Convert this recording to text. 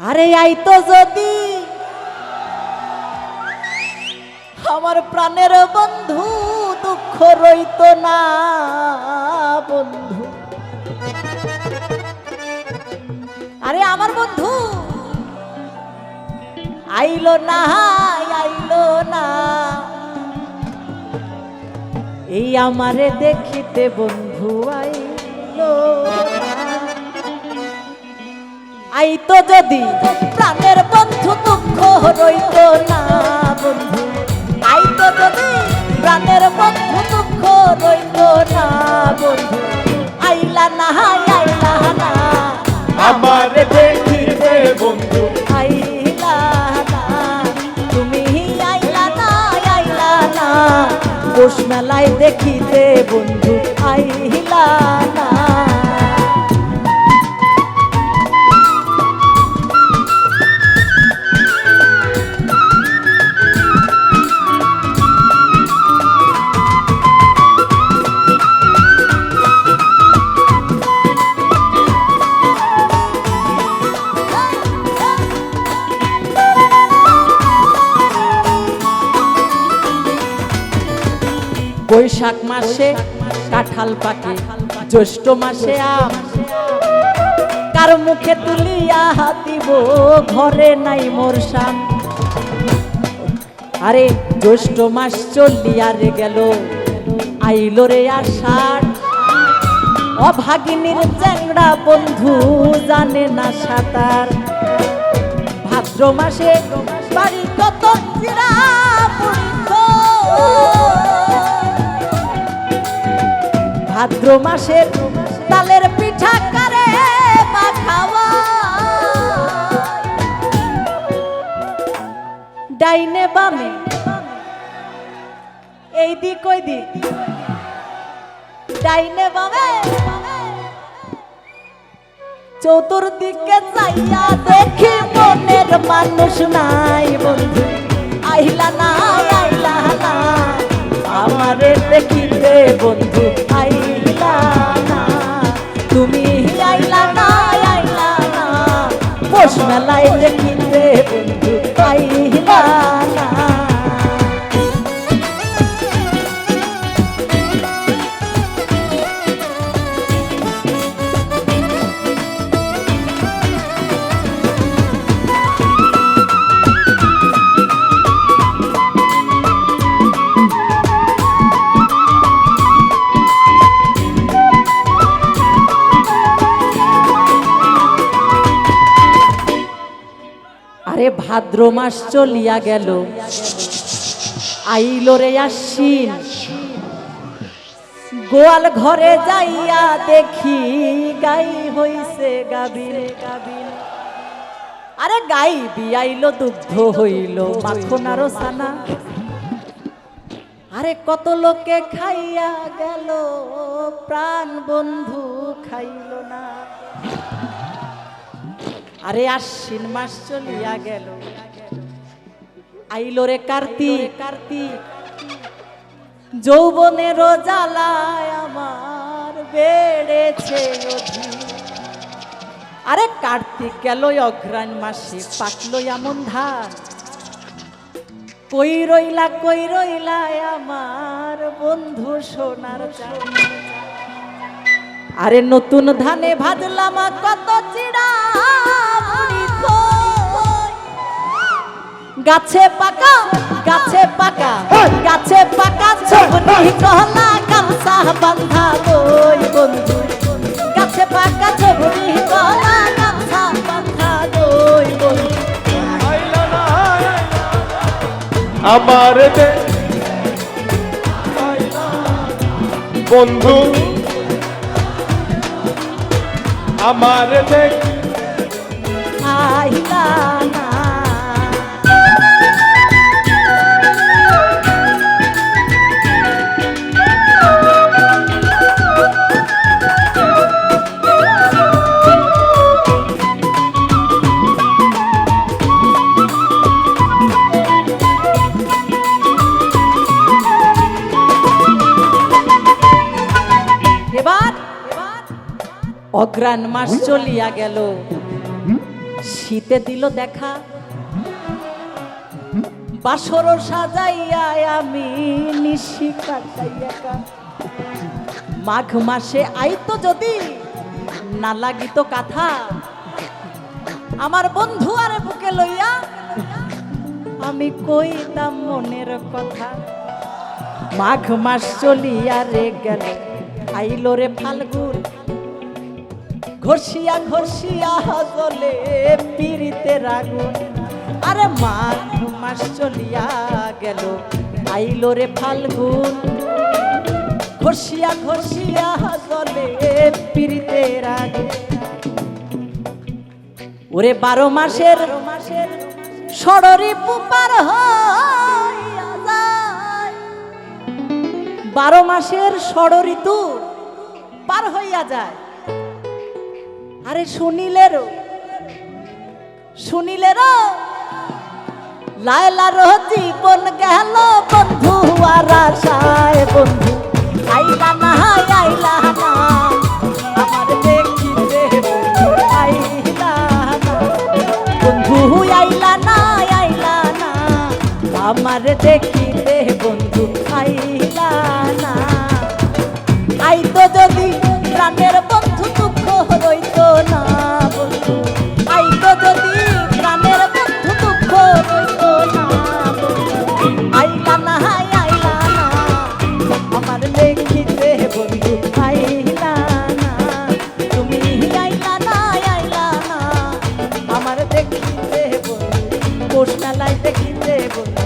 আরে আইতো যদি আমার প্রাণের বন্ধু, দুঃখ রইত না, বন্ধু। আরে আমার বন্ধু, আইলো না আইলো না। এই আমারে দেখিতে বন্ধু আইলো আইতো যদি প্রাণের বন্ধু দুঃখ রইত না বন্ধু। আইতো যদি প্রাণের বন্ধু দুঃখ রইত না বন্ধু। আইলা না হাই আইলা না। আমার দেখিতে বন্ধু। আইলা না। তুমি আইলা না আইলা না। পোষ মেলায় দেখিতে বন্ধু আইলা না। বৈশাখ মাসে কাঁঠাল পাকে, জ্যৈষ্ঠ মাসে আম। কার মুখে তুলিয়া দিব ঘরে নাই মোর শান। আরে জ্যৈষ্ঠ মাস চলিয়া রে গেল, আইলো রে আষাঢ়। অভাগিনীর চ্যাংড়া বন্ধু জানে না সাঁতার। ভাদ্র মাসে বাড়ি কত চিরা ভাদ্র মাসের তালের পিঠা কারে ডাইনে বামে। এই দিক ওই দিক। ডাইনে বামে। চতুর্দিকে চাইয়া দেখি মনের মানুষ নাই বন্ধু। আইলা না আইলা না। আমারে না তুমি আইলা না আইলা না। পোষ মেলায় ভাদ্র মাস চলিয়া গেল। আইলো রে আশ্বিন। গোয়াল ঘরে যাইয়া দেখি গাই হইছে গাবিন। গাবিন আরে গাই বিয়াইলো, দুগ্ধ হইল, মাখন আরও সানা আরে কত লোকে খাইয়া গেল, প্রাণ বন্ধু খাইল না। আরে আশ্বিন মাস চলিয়া গেল। আইলো রে কার্তিক। কার্তিক যৌবনের জ্বালায় আমার বেড়েছে। আরে কার্তিক গেল অঘ্রাণ মাসে, পাকলো এমন ধান। কই রইলা কই রইলা আমার বন্ধু সোনার আরে নতুন ধানে ভাজলাম কত চিড়া। গাছে পাকা গাছে পাকা গাছে পাকা ছবনি কহলা গামছা বান্ধা লই বন্ধু। গাছে পাকা ছবনি কহলা গামছা বান্ধা লই বন্ধু। আমার দে বন্ধু। আমার দেখ আইলা না অগ্রাণ মাস চলিয়া গেল। শীতে দিল দেখা। বাসর সাজাইয়া আমি নিশি কাটাইয়া মাঘ মাসে আইতো যদি না লাগিত কাথা। আমার বন্ধু আরে বুকে লইয়া আমি কইতাম মনের কথা। মাঘ মাস চলিয়া রে গেল আইলো রে ফাল্গুন ঘষিয়া ঘষিয়া হজলে পিড়িতে রাগুন। আরে মাঘ মাস চলিয়া গেল, আইলো রে ফাল্গুন। ঘষিয়া ঘষিয়া হজলে পিড়িতে রাগুন। ওরে বারো মাসের মাসের ষড়রি পুপার বারো মাসের ষড় ঋতু পার হইয়া যায়। আরে শুনিলের শুনিলের লাইলা রহতি জীবন গেল বন্ধু আর আশায় বন্ধু। আইলা না আইলা না আমার দেখিতে আইলা না। বন্ধু আইলা না আইলা না, আমার দেখি রে বন্ধু আইলা না। আই তো দেব বন্ধু কোষ মেলায় দেখিতে বন্ধু।